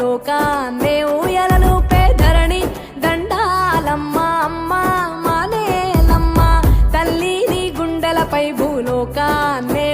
లోకాన్నే ఊయలలు పేదరణి దండాలమ్మ అమ్మ మానేలమ్మ. తల్లిని గుండెలపై భూలోకాన్నే